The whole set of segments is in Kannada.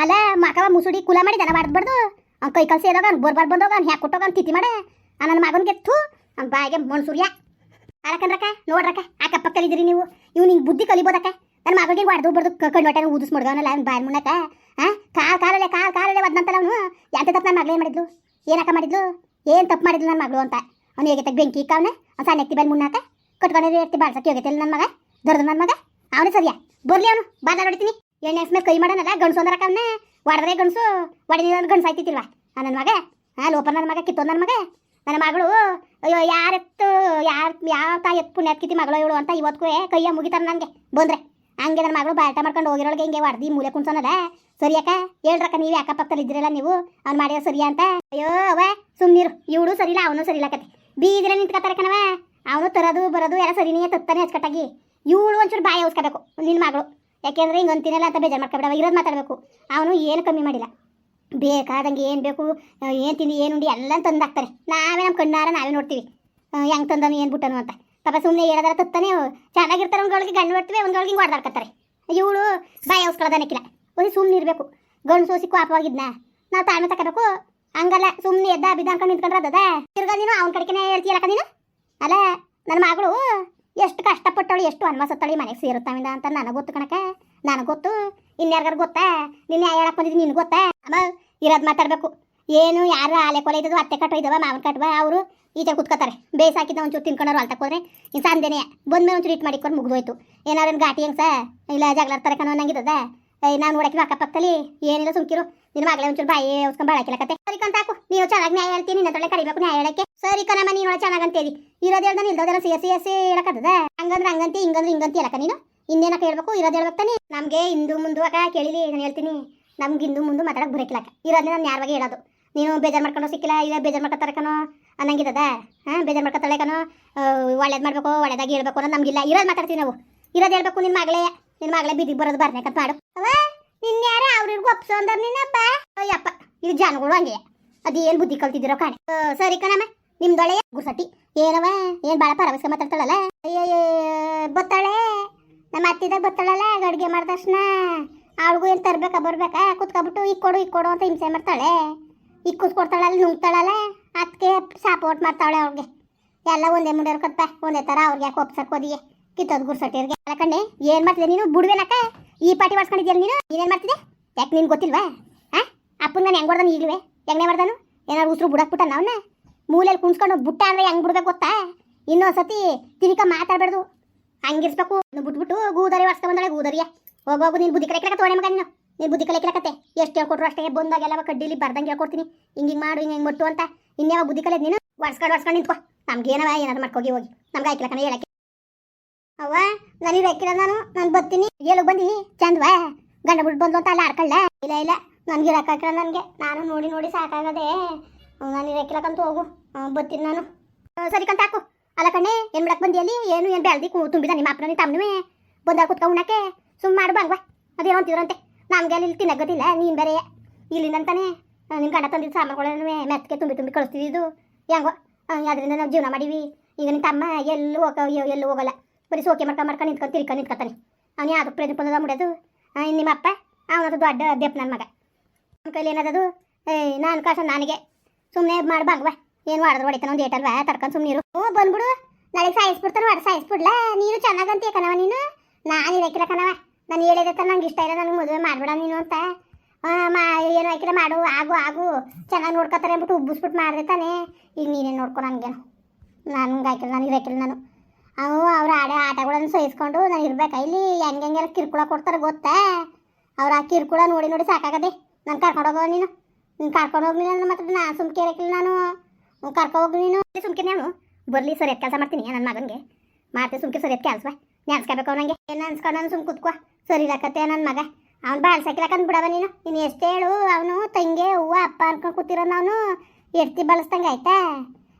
ಅಲ್ಲ ಮಕವ ಮುಸುಡಿ ಕುಲ ಮಾಡಿ ದನ ಮಾಡ್ಬಾರ್ದು ಅವ್ನ ಕೈ ಕಲ್ಸಿ ಇದಾಗ ಅವ್ನು ಬೋರ್ಬಾರ್ ಬಂದೋಗ ಅವ್ನು ಹ್ಯಾಕ್ ಕೊಟ್ಟೋಗ ಅವ್ನು ತಿಥಿ ಮಾಡ ನನ್ನ ಮಗನಿಗೆ ಥೂ, ಅವ್ನ ಬಾಯಿಗೆ ಮಣ್ಸೂರ್ಯ ನೋಡ್ರಕ್ಕ ಅಕ್ಕಪಕ್ಕದಲ್ಲಿದ್ದೀರಿ ನೀವು. ಇವ್ ನಿಂಗೆ ಬುದ್ಧಿ ಕಲಿಬೋದಕ್ಕ. ನನ್ನ ಮಗಳಿಗೆ ಹೊಡೆದು ಬರ್ದು ಕಣ್ಣು ಹೊಟ್ಟೆನ ಊದಿಸ್ ಮಡ್ಗವನಲ್ಲ ಅವ್ನು ಬಾಯಿ ಮುನ್ನಕ ಹಾಂ ಕಾಲ್ ಕಾಲಲ್ಲೇ ಕಾಲ್ ಕಾಲಲ್ಲೇ ಒದ್ನಂತಲ್ಲ ಅವನು. ಎಂತ ತಪ್ಪು ನನ್ನ ಮಗಳು ಏನು ಮಾಡಿದ್ಲು? ಏನಕ್ಕ ಮಾಡಿದ್ಲು? ಏನು ತಪ್ಪು ಮಾಡಿದ್ಲು ನನ್ನ ಮಗಳು ಅಂತ. ಅವ್ನು ಹೇಗೆ ಬೆಂಕಿ ಇಕ್ಕವನೆ, ಅವ್ನು ಸಣ್ಣ ಎತ್ತಿ ಬಂದು ಮುನ್ನಾಕ ರೀತಿ ಎತ್ತಿ ಬಾಳ್ಸಕ್ಕೆ ಹೋಗೈತಿಲ್ಲ ನನ್ನ ಮಗ, ದೊಡ್ಡದು ನನ್ನ ಮಗ. ಅವನೇ ಸರಿಯಾ? ಬರ್ಲಿ ಅವನು ಬಾದ ನೋಡ್ತೀನಿ ಎಣ್ಣೆ ಹಸ್ಮೇಲೆ ಕೈ ಮಾಡೋಣಲ್ಲ ಗಂಡಸು ಅಂದ್ರೆ ಅವನ್ನ ಹೊಡೆದ್ರೆ ಗಂಡಸು ಹೊಡೆದ ಗಂಡಸು ಆಯ್ತಿತ್ತಿಲ್ವ ಆ ನನ್ನ ಮಗ. ಹಾಂ ಲೋಪ ನನ್ನ ಮಗ ಕಿತ್ತೋ ನನ್ನ ಮಗ. ನನ್ನ ಮಗಳು, ಅಯ್ಯೋ ಯಾರೆತ್ತು ಯಾರು, ಯಾವ ತಾಯಿ ಎತ್ತು ಪುಣ್ಯ ಕಿತ್ತಿ ಮಗಳು ಇವಳು ಅಂತ ಇವತ್ತು ಕೈಯ ಮುಗಿತಾರ ನನಗೆ ಬಂದ್ರೆ. ಹಂಗೆ ನನ್ನ ಮಗಳು ಬಾಟ ಮಾಡ್ಕೊಂಡು ಹೋಗಿರೋಳಿಗೆ ಹಿಂಗೆ ಒಡ್ದು ಮೂಲೆ ಕುಣ್ಸೋನಲ್ಲ. ಸರಿ ಅಕ್ಕ, ಹೇಳ್ರಕ್ಕ, ನೀವು ಪಕ್ಕದಲ್ಲಿ ಇದ್ರಲ್ಲ ನೀವು? ಅವ್ನು ಮಾಡಿರೋ ಸರಿ ಅಂತ? ಅಯ್ಯೋ ಅವ ಸುಮ್ಮನಿರು ಇವಳು ಸರಿಲ್ಲ, ಅವನು ಸರಿ ಕತೆ. ಬೀದಿರ ನಿಂತ್ಕೊತಾರೆ ಕಣವ ಅವನು ತರೋದು, ಬರೋದು ಎಲ್ಲ ಸರಿನೇ ತತ್ತಾನೆ ಹಚ್ಕಟ್ಟಾಗಿ ಇವಳು ಒಂಚೂರು ಬಾಯಿ ಉಸ್ಕೋಬೇಕು ನಿನ್ನ ಮಗಳು. ಯಾಕೆಂದ್ರೆ ಹಿಂಗೆ ಅಂತ ಬೇಜಾರು ಮಾಡ್ಕೊಬೇಡ ಇರೋದು ಮಾತಾಡಬೇಕು. ಅವನು ಏನು ಕಮ್ಮಿ ಮಾಡಿಲ್ಲ. ಬೇಕಾದಂಗೆ ಏನು ಬೇಕು ಏನು ತಿಂದು ಏನು ಉಂಡಿ ಎಲ್ಲ ತಂದು ಹಾಕ್ತಾರೆ ನಾವೇ ನಮ್ಮ ಕಣ್ಣಾರ ನಾವೇ ನೋಡ್ತೀವಿ. ಹೆಂಗ್ ತಂದನು, ಏನು ಬಿಟ್ಟನು ಅಂತ. ಪಾಪ ಸುಮ್ಮನೆ ಹೇಳೋದಾರ ತತ್ತಾನೆ ಚೆನ್ನಾಗಿರ್ತಾರೆ ಒಂದೊಳಗೆ ಗಂಡು ಬಿಡ್ತೀವಿ ಒಂದೊಳಗೆ ಹಿಂಗೆ ಹೊಡೆದಾಡ್ಕತ್ತಾರೆ ಇವಳು ಬಾಯಿ ಔಸ್ಕೊಳ್ಳೋದನ್ನಕ್ಕಿಲ್ಲ ಒಂದು ಸುಮ್ಮನೆ ಇರಬೇಕು. ಗಂಡು ಸೋಸಿ ಕೋಪವಾಗಿದ್ನ ನಾವು ತಾಳ್ಮೆ ತಗೋಬೇಕು ಹಂಗಲ್ಲ ಸುಮ್ಮನೆ ಎದ್ದ ಬಿದ್ದ ಅನ್ಕೊಂಡು ನಿಂತ್ಕೊಂಡ್ರೆ ಅದ ತಿರ್ಗಾ ನೀನು, ಅವ್ನ ಕಡೆಗೆ ಹೇಳ್ತೀಯಲ್ಲಕ್ಕ ನೀನು? ಅಲ್ಲ, ನನ್ನ ಮಗಳು ಎಷ್ಟು ಕಷ್ಟಪಟ್ಟವಳು, ಎಷ್ಟು ಅನ್ವಸತ್ತಳಿ ಮನೆಗೆ ಸೇರುತ್ತಾವಿಂದ ಅಂತ ನನಗೆ ಗೊತ್ತು ಕಣಕ ನನಗೆ ಗೊತ್ತು. ಇನ್ಯಾರ್ಗಾರ ಗೊತ್ತಾ? ನಿನ್ನ ಹೇಳಕ್ ಬಂದಿದ್ದು ನಿನ್ಗೆ ಗೊತ್ತಾ? ಅಮ್ಮ ಇರೋದು ಮಾತಾಡಬೇಕು. ಏನು, ಯಾರು ಆಲೆ ಕೊಲೆ ಇದ್ದದು ಅತ್ತೆ ಕಟ್ಟೋ ಇದ್ದಾವ, ಮಾವನ ಕಟ್ಟುವ ಅವರು ಈಚೆ ಕುತ್ಕೋತಾರೆ. ಬೇಸ್ ಹಾಕಿದ್ದ ಒಂಚೂರು ತಿನ್ಕೊಂಡವ್ರು ಅಲ್ಲಿ ತಕೋದ್ರೆ ಇನ್ನು ಸಂದೇನೆ ಬಂದ್ಮೇಲೆ ಒಂಚೂರು ಇಟ್ಟು ಮಾಡಿಕೊಂಡು ಮುಗಿದೋಯ್ತು. ಏನಾದ್ರು ಗಾಟಿ ಹೆಂಗೆ ಸಾ ಇಲ್ಲ, ಜಗಳಾಡ್ತಾರೆ ಕಣೋ, ನಂಗಿದ್ದದ? ನಾನು ನೋಡಕ್ಕೆ ಅಕ್ಕಪಕ್ಕದಲ್ಲಿ? ಏನಿಲ್ಲ, ಸುಮ್ಕಿರು. ನಿನ್ನ ಮಗಳೇ ಒಂಚೂರು ಬಾಯಿ ಉಸ್ಕೊಂಡು ಬಾಳಕಿಲ್ಲ ಕಂತ ಹಾಕು ನೀವು ಚೆನ್ನಾಗಿ ನ್ಯಾಯ ಹೇಳ್ತೀನಿ ನಿನ್ನ ತೊಳೆ ಕರಿಬೇಕು ನ್ಯಾಯ ಹೇಳಕ್ಕೆ. ಸರಿ ಕಣಮ್ಮ, ನೀನು ಚೆನ್ನಾಗಿ ಅಂತೇಳಿ ಇರೋದು ಹೇಳ್ದ ಇಲ್ದೋದೆಲ್ಲ ಎಸ್ ಸೇರಿಸಿ ಹೇಳಕತ್ತದ? ಹಂಗಂದ್ರೆ ಹಂಗಂತಿ, ಹಿಂಗಂದ್ರೆ ಹಿಂಗಂತಿ ಹೇಳಕ್ಕ ನೀನು? ಇನ್ನೇನಕ್ಕೆ ಹೇಳ್ಬೇಕು? ಇರೋದು ಹೇಳ್ಬೇಕು ತಾನೇ? ನಮಗೆ ಹಿಂದು ಮುಂದು ಅಕ್ಕ ಕೇಳಿಲಿ, ನಾನು ಹೇಳ್ತೀನಿ. ನಮ್ಗೆ ಹಿಂದು ಮುಂದೆ ಮಾತಾಡಕ್ಕೆ ಬರಕಿಲ್ಲಕ್ಕ ಇರೋದನ್ನ ನಾನು ಯಾರ ಬಗ್ಗೆ ಹೇಳೋದು? ನೀನು ಬೇಜಾರು ಮಾಡ್ಕೊಂಡು ಸಿಕ್ಕಿಲ್ಲ, ಇಲ್ಲ ಬೇಜಾರು ಮಾಡ್ಕೊತಾರೆ ಕಣೋ? ಅನ್ನಂಗಿದ್ದದ ಹಾಂ, ಬೇಜಾರು ಮಾಡ್ಕೊತಾಳೆ ಕಣೋ? ಒಳ್ಳೇದು ಮಾಡಬೇಕು, ಒಳ್ಳೇದಾಗಿ ಹೇಳ್ಬೇಕು ಅನ್ನೋದು ನಮಗಿಲ್ಲ. ಇರೋದು ಮಾತಾಡ್ತೀವಿ ನಾವು. ಇರೋದು ಹೇಳ್ಬೇಕು ನಿನ್ನ ಮಗಳೇ. ನಿನ್ನ ಮಗಳೇ ಬಿದ್ದಿಗೆ ಬರೋದು ಬರ್ಬೇಕಂತ ಮಾಡು. ಅವ ನಿನ್ನ ಅವ್ರಿಗೂ ಒಪ್ಸೋ ಅಂದ್ರೆ ನಿನ್ನಪ್ಪ ಅಯ್ಯಪ್ಪ, ಇದು ಜನಗಳು ಹಂಗೆ ಅದೇನು ಬುದ್ಧಿ ಕಲ್ತಿದ್ದೀರೋ ಕಾಣೆ. ಸರಿ ಕಣಮ್ಮ. ನಿಮ್ದೊಳೆ ಗುರ್ಸಟ್ಟಿ ಏನವ? ಏನ್ ಭಾಳ ಪರವಸ್ಕ ಮಾತಾಡ್ತಾಳಲ್ಲ? ಅಯ್ಯಯ್ಯ, ಬತ್ತಾಳೆ. ನಮ್ಮ ಅತ್ತಿದಾಗ ಬತ್ತಾಳಲ್ಲ, ಅಡುಗೆ ಮಾಡಿದ ತಕ್ಷಣ. ಅವಳಿಗೂ ಏನು ತರ್ಬೇಕಾ, ಬರ್ಬೇಕಾ? ಕುತ್ಕೊಬಿಟ್ಟು ಈಗ ಕೊಡು ಈಗ ಕೊಡು ಅಂತ ಹಿಂಸೆ ಮಾಡ್ತಾಳೆ. ಈಗ ಕೂತ್ಕೊಡ್ತಾಳಲ್ಲ ನುಂಗ್ತಾಳಲ್ಲ. ಅದಕ್ಕೆ ಸಪೋರ್ಟ್ ಮಾಡ್ತಾಳೆ ಅವ್ರಿಗೆ. ಎಲ್ಲ ಒಂದೇ ಮುಂಡೆ ಕತ್ತ ಒಂದೇ ಥರ ಅವ್ರಿಗೆ ಯಾಕೆ ಒಪ್ಸಕ್ ಗುರ್ಸಟ್ಟಿ ಕಿತ್ತೋದು ಗುರ್ಸಟ್ಟಿರ್ಗೆ ಅಲ್ಲಕಂಡೆ ಏನು ಮಾಡ್ತಿದ್ದೆ ನೀನು? ಬುಡ್ವೇನಕ್ಕ? ಈ ಪಾಟಿ ಮಾಡ್ಸ್ಕೊಂಡಿದ್ಯಲ್ಲ ನೀನು? ನೀನೇನು ಮಾಡ್ತಿದ್ದೆ ಯಾಕೆ ನಿನ್ಗೆ ಗೊತ್ತಿಲ್ವಾ? ಹಾಂ ಅಪ್ಪನ ನಾನು ಹೆಂಗೆ ಹೊಡ್ದಾನು ಈಗಲೇ ಹೆಂಗೆ ಮಾಡ್ದಾನು? ಏನಾದ್ರು ಉಸಿರು ಬಿಡಕ್ಬಿಟ್ಟ ನಾವನ್ನ ಮೂಲೆಯಲ್ಲಿ ಕುಣ್ಸ್ಕೊಂಡು ಬುಟ್ಟ ಅಂದ್ರೆ ಹೆಂಗೆ ಬಿಡ್ಬೇಕು ಗೊತ್ತಾ? ಇನ್ನೊಂದ್ಸತಿ ತಿನ್ಕ ಮಾತಾಡ್ಬಾರ್ದು. ಹಂಗಿರ್ಸ್ಬೇಕು. ಬಿಟ್ಬಿಟ್ಟು ಗೂದರಿ ಬಂದಾಳೆ ಗೂದರಿಯ. ಹೋಗೋಗು ನೀನು ಬುದ್ಧಿ ಕಲೆ ತೋಣೆ ಮಗ ನೀನು. ನೀನು ಬುದ್ಧಿ ಕಲೆ ಕತೆ ಎಷ್ಟು ಹೇಳ್ಕೊಟ್ರು ಅಷ್ಟೇ. ಬಂದಾಗೆಲ್ಲ ಕಡ್ಡಿಲಿ ಬರ್ದಂಗೆ ಹೇಳ್ಕೊಡ್ತೀನಿ. ಹಿಂಗೆ ಹಿಂಗೆ ಮಾಡು, ಹಿಂಗೆ ಹಿಂಗೆ ಮಟ್ಟು ಅಂತ. ಇನ್ಯಾವ ಬುದ್ಧಿ ಕಲೆ ನೀನು? ವರ್ಸ್ಕೊಂಡು ವರ್ಸ್ಕೊಂಡು ನಿಂತ್ಕೊ. ನಮ್ಗೆ ಏನವ, ಏನಾದ್ರು ಮಾಡ್ಕೋಗಿ ಹೋಗಿ. ನಮ್ಗೆ ಆಯ್ಕಿಲ್ಲ ಹೇಳಕ್ಕೆ. ಅವ್ವ ನನಗೆ ರೆಕ್ಕಿಲ್ಲ ನಾನು. ನಾನು ಬರ್ತೀನಿ. ಎಲ್ಲಿ ಬಂದು? ಚಂದ್ವ? ಗಂಡ ಬಿಟ್ಟು ಬಂದು ಅಂತ ಅಲ್ಲ ಇಲ್ಲ ಇಲ್ಲ. ನನಗೆ ಇರಕ್ಕಾಗಿಲ್ಲ ನನಗೆ. ನಾನು ನೋಡಿ ನೋಡಿ ಸಾಕಾಗದೆ. ನನಗೆ ಇರಕ್ಕಿಲ್ಲಕಂತ ಹೋಗು. ಬರ್ತೀನಿ ನಾನು. ಸರಿ ಕಂತ ಹಾಕು. ಅಲ್ಲ ಕಣ್ಣೆ, ಏನು ಬಿಡಕ್ಕೆ ಬಂದಿಯಲ್ಲಿ ಏನು ಏನು ಬೆಳ್ದಿ ಕು ತುಂಬಿದ ನಿಮ್ಮ ಅಪ್ಪನ ತಮ್ಮನೇ ಬಂದಾಗ ಕುತ್ಕೊಂಡು ಉಣ್ಣಕ್ಕೆ? ಸುಮ್ಮ ಮಾಡು ಬಾಂಗ್ವಾ ಅದೇನೋ ಅಂತಿದ್ರಂತೆ. ನಮ್ಗೆ ಅಲ್ಲಿ ಇಲ್ಲಿ ಗೊತ್ತಿಲ್ಲ ನೀನು ಬೇರೆ. ಇಲ್ಲಿಂದಂತಾನೆ ನಿಮ್ಮ ಗಂಡ ತಂದಿದ್ದು ಸಾಮಾನುಗಳನ್ನು ಮೆತ್ತಗೆ ತುಂಬಿ ತುಂಬಿ ಇದು. ಹೆಂಗೋ ಅದರಿಂದ ನಾವು ಜೀವನ ಮಾಡೀವಿ. ಈಗ ನಿನ್ನ ತಮ್ಮ ಎಲ್ಲೂ ಹೋಗ ಎಲ್ಲೂ ಹೋಗಲ್ಲ. ಬರೀ ಸೋಕೆ ಮಾಡ್ಕೊಂಡು ಮಾಡ್ಕೊಂಡು ನಿಂತ್ಕೊಂಡು ತಿರ್ಕೊಂಡು ನಿಂತ್ಕೊತಾನೆ ಅವ್ನು ಯಾವ್ದು ಪ್ರೇಮ ಪದ ಮುಡೋದು ನಿಮ್ಮ ಅಪ್ಪ, ಅವನದು ದೊಡ್ಡ ದೆಪ್ ನನ್ನ ಮಗ. ನನ್ನ ಕೈಲಿ ಏಯ್, ನಾನು ಕಾಸ ನನಗೆ. ಸುಮ್ಮನೆ ಮಾಡಿ ಬಾಂಗ್ವಾ ಏನು ಮಾಡಿದ್ರು ಹೊಡಿತಾನ ಒಂದು ಏಟಲ್ವಾ ತಡ್ಕೊಂಡು ಸುಮ್ಮನೆ ಇರು. ಹ್ಞೂ ಬಂದ್ಬಿಡು. ನಾಳೆ ಸಾಯಿಸ್ಬಿಡ್ತಾನೆ ಹೊಡೆ ಸಾಯಿಸ್ಬಿಡ್ಲ? ನೀನು ಚೆನ್ನಾಗಂತೀಯ ಕಣವ ನೀನು? ನಾನು ಇರಕ್ಕಿಲ್ಲ ಕಣವ ನಾನು ಹೇಳಿದೆ ತ ನಂಗೆ ಇಷ್ಟ ಇಲ್ಲ ನನಗೆ ಮದುವೆ ಮಾಡ್ಬೇಡ ನೀನು ಅಂತ. ಮಾ, ಏನು ಹಾಕಿಲ್ಲ ಮಾಡು, ಆಗು ಆಗು. ಚೆನ್ನಾಗಿ ನೋಡ್ಕೊತಾರೆ ಅಂದ್ಬಿಟ್ಟು ಉಬ್ಬಿಸ್ಬಿಟ್ಟು ಮಾಡಿದೆ ತಾನೇ ಈಗ ನೀನೇ ನೋಡ್ಕೊ ನನಗೇನು. ನನಗೆ ಹಾಕಿಲ್ಲ ನನಗೆ ಇರಕ್ಕಿಲ್ಲ ನಾನು. ಅವು ಅವ್ರ ಆಡೋ ಆಟಗಳನ್ನು ಸಹಿಸ್ಕೊಂಡು ನಾನು ಇರ್ಬೇಕಾ? ಇಲ್ಲಿ ಹೆಂಗೆ ಹೆಂಗೆಲ್ಲ ಕಿರ್ಕುಳ ಕೊಡ್ತಾರೆ ಗೊತ್ತಾ? ಅವ್ರು ಆ ಕಿರ್ಕುಳ ನೋಡಿ ನೋಡಿ ಸಾಕಾಗದೆ. ನಾನು ಕರ್ಕೊಂಡೋಗೋ ನೀನು. ನೀನು ಕರ್ಕೊಂಡು ಹೋಗ್ಲಿಲ್ಲ ಅಂದ್ರೆ ಮಾತ್ರ ನಾನು ಸುಮ್ಕೆ ಇರಕ್ಕಿಲ್ಲ ನಾನು. ಕರ್ಕೊ ಹೋಗಿ ನೀನು. ಸುಮ್ಕೆ ನಾನು ಬರಲಿ, ಸರಿ ಕೆಲಸ ಮಾಡ್ತೀನಿ ನನ್ನ ಮಗನಿಗೆ. ಮಾಡ್ತೀನಿ, ಸುಮ್ಕೆ ಸರಿ ಕೆಲಸ ನೆನ್ಸ್ಕೋಬೇಕು ಅವನಿಗೆ. ಏನು ಅನ್ಸ್ಕೊಂಡು ನಾನು ಸುಮ್ ಕುತ್ಕೋ. ಸರಿ ಇರಕತ್ತೆ ನನ್ನ ಮಗ. ಅವ್ನು ಬಾಳ್ಸಕ್ಕಿಲ್ಲಕಂದ್ ಬಿಡವ ನೀನು. ನೀನು ಎಷ್ಟು ಹೇಳು ಅವನು, ತಂಗೆ ಹೂವು ಅಪ್ಪ ಅನ್ಕೊಂಡು ಕೂತಿರೋನು ಅವನು. ಎಡ್ತಿ ಬಳಸ್ದಂಗೆ ಆಯ್ತಾ?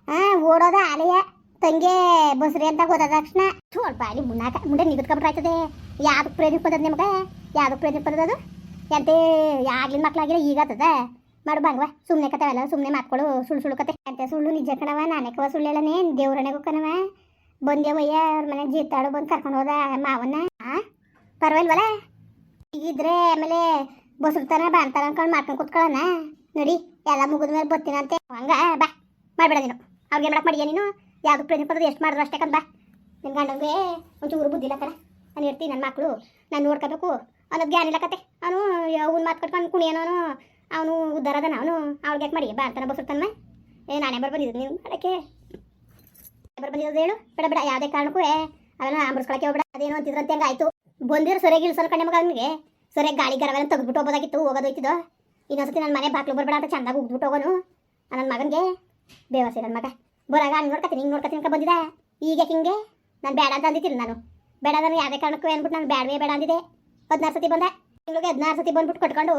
ಹಾಂ ಓಡೋದ ಆಲೆಯ. ತಂಗೆ ಬಸ್ರಿ ಅಂತ ಗೊತ್ತಾದ ತಕ್ಷಣ. ಸ್ವಲ್ಪ ಅಲ್ಲಿ ಮುನ್ನಾಕ ಮುಂದೆ ನಿಗದ್ಕೊಂಡ್ಬಿಟ್ಟಾಯ್ತದೆ ಯಾವ್ದು ಪ್ರೇರಣೆ ಪದದ ನಿಮ್ಗೆ? ಯಾವ್ದು ಪ್ರೇರಣೆ ಅದು? ಎಂತೆ, ಆಗ್ಲಿನ ಮಕ್ಳಾಗಿರೋ ಈಗ ಆತದ? ಮಾಡು ಸುಮ್ನೆ ಸುಮ್ಮನೆ ಕತೆವಲ್ಲ ಸುಮ್ಮನೆ ಮಾಡ್ಕೊಳ್ಳು ಸುಳ್ಳು ಸುಳ್ಳು ಕತೆ. ಅಂತೆ ಸುಳ್ಳು ನಿಜ ಕಣವ ನಾನೇಕವ ಸುಳ್ಳು ಹೇಳನೇ ದೇವ್ರನೆಗೂ ಕಣವ ಬಂದೇವಯ್ಯ ಅವ್ರ ಮನೆ ಜೀತಾಡು ಬಂದು ಕರ್ಕೊಂಡು ಹೋದ ಮಾವನ್ನ. ಪರವಾಗಿಲ್ವಲ್ಲ ಇದ್ರೆ ಆಮೇಲೆ ಬಸ್ತಾನ ಬಾಣ್ತಾನ ಅನ್ಕೊಂಡು ಮಾಡ್ಕೊಂಡು ಕುತ್ಕೊಳ್ಳೋಣ ನೋಡಿ, ಎಲ್ಲ ಮುಗಿದ ಮೇಲೆ ಬರ್ತೀನಂತೆ ಹಂಗ, ಬಾ, ಮಾಡ್ಬೇಡ ನೀನು. ಅವ್ರಿಗೆ ಮಾಡಕ್ಕೆ ಮಾಡಿಯ ನೀನು? ಯಾವುದು ಪ್ರಯತ್ನ ಪಡೋದು ಎಷ್ಟು ಮಾಡಿದ್ರು ಅಷ್ಟೇ ಬಾ. ನಿನ್ನ ಗಂಡಂಗೆ ಒಂಚೂರು ಬುದ್ಧಿ ಇಲ್ಲ ಕಣ. ನಾನು ಇರ್ತೀನಿ ನನ್ನ ಮಕ್ಕಳು ನಾನು ನೋಡ್ಕೋಬೇಕು ಅನ್ನೋದು ಜ್ಞಾನ ಇಲ್ಲ ಕತೆ. ಅವನು, ಅವ್ನ ಮಾತು ಕಟ್ಕೊಂಡು ಕುಣಿಯೋನು ಅವನು ಉದ್ದಾರದನ ಅವನು ಅವ್ಳಿಗೆ ಯಾಕೆ ಮಾಡಿ? ಬಾಣ್ತಾನ ಬಸ್ತಾನ ಏ ನಾನೇ ಬರ್ ಬಂದಿದ್ದು ನೀವು ಅದಕ್ಕೆ. ಬರ್ ಬಂದಿರೋದು ಹೇಳು, ಬೇಡ ಬೇಡ, ಯಾವುದೇ ಕಾರಣಕ್ಕೂ ಅವೆಲ್ಲ ಅಂಬರ್ಸ್ಕೊಳಕ್ಕೆ ಹೋಗ್ಬೇಡ, ಅದೇನು ಅಂತಿದ್ರಂತೆ ಹಂಗೆ ಆಯಿತು? ಬಂದಿರೋ ಸೊರೆಗೆ ಇಳಿಸೋರು ಕಣ್ಣೆ ಮಗ ಅವನಿಗೆ. ಗಾಡಿ ಗಾಳಿ ಗರವೆಲ್ಲ ತೆಗೆದ್ಬಿಟ್ಟು ಹೋಗೋದಾಗಿತ್ತು ಹೋಗೋದೋಯ್ತಿದ್ದು ಇನ್ನೊಂದ್ಸತಿ ನನ್ನ ಮನೆ ಬಾಕ್ಲು ಬರ್ಬೇಡ ಅಂತ ಚಂದಾಗಿ ಉಗ್ಬಿಟ್ಟು ಹೋಗೋನು. ನನ್ನ ಮಗನಿಗೆ, ಬೇವಸೆ ನನ್ನ ಮಗ. ಬರಾಗ ಹಂಗೆ ನೋಡ್ಕತ್ತೀನಿ, ಹಿಂಗೆ ನೋಡ್ಕತೀನಿ ಅಂತ ಬಂದಿದೆ ಈಗ ಹಿಂಗೆ? ನಾನು ಬೇಡ ಅಂತ ಅಂದಿದ್ದಿಲ್ಲ ನಾನು. ಬೇಡ ನಾನು ಯಾವುದೇ ಕಾರಣಕ್ಕೂ ಅಂದ್ಬಿಟ್ಟು ನಾನು ಬೇಡವೇ ಬೇಡ ಅಂದಿದೆ ಹದಿನಾರು ಸತಿ ಬಂದೆ. ಹದಿನಾರು ಸತಿ ಬಂದ್ಬಿಟ್ಟು ಕಟ್ಕೊಂಡು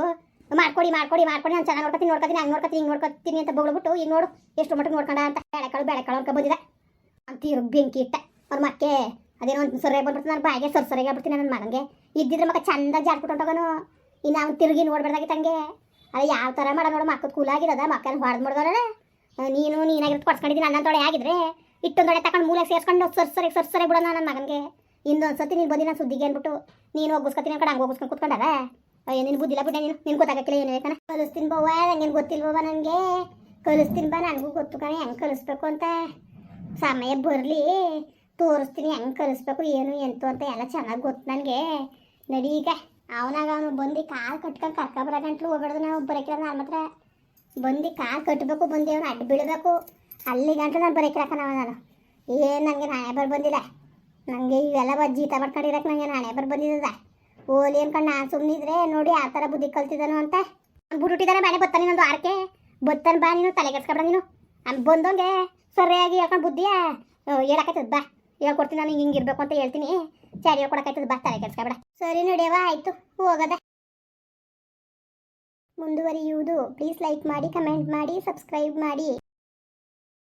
ಮಾಡ್ಕೊಡಿ ಮಾಡ್ಕೊಡಿ ಮಾಡ್ಕೊಡಿ, ನಾನು ಚೆನ್ನಾಗಿ ನೋಡ್ಕೊತೀನಿ ನೋಡ್ಕೊತೀನಿ, ಹಂಗೆ ನೋಡ್ಕೊತೀನಿ, ಹಿಂಗೆ ನೋಡ್ಕೊತೀನಿ ಅಂತ ಬೋಗ್ಳ್ಬಿಟ್ಟು ಈಗ ನೋಡು, ಎಷ್ಟು ಮಟ್ಟಿಗೆ ನೋಡ್ಕೊಂಡ ಅಂತ ಬೆಳೆಕಾಳು ಬೆಳೆಕಾಳು ಅಂತ ಬಂದಿದೆ. ಅಂತ ಇರೋ ಬೆಂಕಿ ಇಟ್ಟ, ಅವ್ರ ಮಕ್ಕೆ, ಅದೇನೋ ಒಂದು ಸೊರೆ ಬಂದ್ಬಿಡ್ತು ನಾನು ಬಾಯಿಗೆ ಸೊರ್ ಸೊರೆಗೆ ಆಗ್ಬಿಡ್ತೀನಿ ನನ್ನ ಮಗನಿಗೆ ಇದ್ದಿದ್ರೆ ಮಕ್ಕ ಚಂದ ಜಾಡ್ಬಿಟ್ಟು ಹೊಂಟೋಗನು ಇನ್ನು ಅವ್ನು ತಿರುಗಿ ನೋಡ್ಬೇಡ್ದಾಗಿತ್ತು ಹಂಗೆ ಅದು ಯಾವ ಥರ ಮಾಡೋ ನೋಡು ಮಕ್ಕಳು ಕೂಲಾಗಿರೋದ ಮಕ್ಕನ ಹೊಡೆದು ಮಾಡ್ದವ್ರೆ ನೀನು ನೀನಾಗಿರೋದು ಕೊಡ್ಸ್ಕೊಂಡಿದ್ದೀನಿ ನನ್ನ ತೊಳೆ ಆಗಿದ್ರೆ. ಇಟ್ಟೊಂದೊಡೆ ತಗೊಂಡು ಮೂಲೆ ಸೇರಿಸ್ಕೊಂಡು ಸರ್ ಸರಿ ಸರ್ ಸರಿ ಬಿಡೋಣ ನನ್ನ ಮಗನಿಗೆ. ಇನ್ನೊಂದು ಸತಿ ನೀನು ಬಂದಿನ ಸುದ್ದಿಗೆ ಅಂದ್ಬಿಟ್ಟು, ನೀನು ಹೋಗಿಸ್ಕೊತೀನಿ ಕಡೆ ಹಂಗೆ ಹೋಗಿಸ್ಕೊಂಡು ಕುತ್ಕೊಂಡಾರ? ಅಯ್ಯೋ, ನಿನ್ ಬುದ್ಧಿಲ್ಲ ಬಿಡ ನೀನು? ನಿನ್ ಗೊತ್ತಾಗಕ್ಕಿಲ್ಲ ಏನು ಬೇಕನ ಕಲಿಸ್ತೀನಿ ಬವ್ವ ನಂಗೇನು ಗೊತ್ತಿಲ್ವವ ನನಗೆ. ಕಲಿಸ್ತೀನಿ ಬಾ, ನನಗೂ ಗೊತ್ತು ಕಣ, ಹೆಂಗೆ ಕಲಿಸ್ಬೇಕು ಅಂತ. ಸಮಯ ಬರಲಿ, ತೋರಿಸ್ತೀನಿ ಹೆಂಗೆ ಕಲಿಸ್ಬೇಕು, ಏನು, ಎಂತು ಅಂತ ಎಲ್ಲ ಚೆನ್ನಾಗಿ ಗೊತ್ತು ನನಗೆ. ನಡಿ ಈಗ. ಅವನಾಗ ಅವನು ಬಂದು ಕಾಲು ಕಟ್ಕೊಂಡು ಕರ್ಕೊಬರ ಗಂಟ್ಲು ಹೋಗ್ಬೇಡ್ದು ನಾವು ಬರೋಕಿಲ್ಲ ನಾನು ಮಾತ್ರ. ಬಂದು ಕಾಲು ಕಟ್ಟಬೇಕು ಬಂದು ಅವನು ಅಡ್ಡ ಬೀಳಬೇಕು. ಅಲ್ಲಿ ನಾನು ಬರೋಕಿರಕ ನಾವು ನಾನು. ಏನು ನನಗೆ ನಾಳೆ ಬರ್ ಬಂದಿಲ್ಲ. ನನಗೆ ಇವೆಲ್ಲ ಜೀತ ಮಾಡ್ಕೊಂಡಿರಕ್ಕೆ ನನಗೆ ನಾಳೆ ಬರ್ ಬಂದಿದ್ದದ. ಓಲಿ ಅನ್ಕೊಂಡು ನಾನು ಸುಮ್ಮನಿದ್ರೆ ನೋಡಿ ಆ ಥರ ಬುದ್ಧಿ ಕಲ್ತಿದ್ದಾನು ಅಂತ. ಬಿಟ್ಬಿಟ್ಟಿದ್ದಾನೆ ಬಾನೆ, ಬತ್ತಾನೆ ನಂದು ಆರ್ಕೆ. ಬತ್ತಾನೆ ಬಾ ನೀನು, ತಲೆ ಕೆಡ್ಸ್ಕೊಬೇಡ ನೀನು. ಅವ್ನು ಬಂದಂಗೆ ಸರಿಯಾಗಿ ಹೇಳ್ಕೊಂಡು ಬುದ್ಧಿಯ? ಹೇಳಕತ್ತದ ಬಾ. ಹೇಳ್ಕೊಡ್ತೀನಿ ನಾನು, ಹಿಂಗೆ ಇರಬೇಕು ಅಂತ ಹೇಳ್ತೀನಿ. ಸರಿ ಹೇಳ್ಕೊಡಕತ್ತದ ಬಾ, ತಲೆ ಕೆಡ್ಸ್ಕೊಬೇಡ. ಸರಿ ನೋಡ್ಯವ ಆಯಿತು, ಹೋಗದ. ಮುಂದುವರಿಯುವುದು. ಪ್ಲೀಸ್ ಲೈಕ್ ಮಾಡಿ ಕಮೆಂಟ್ ಮಾಡಿ ಸಬ್ಸ್ಕ್ರೈಬ್ ಮಾಡಿ.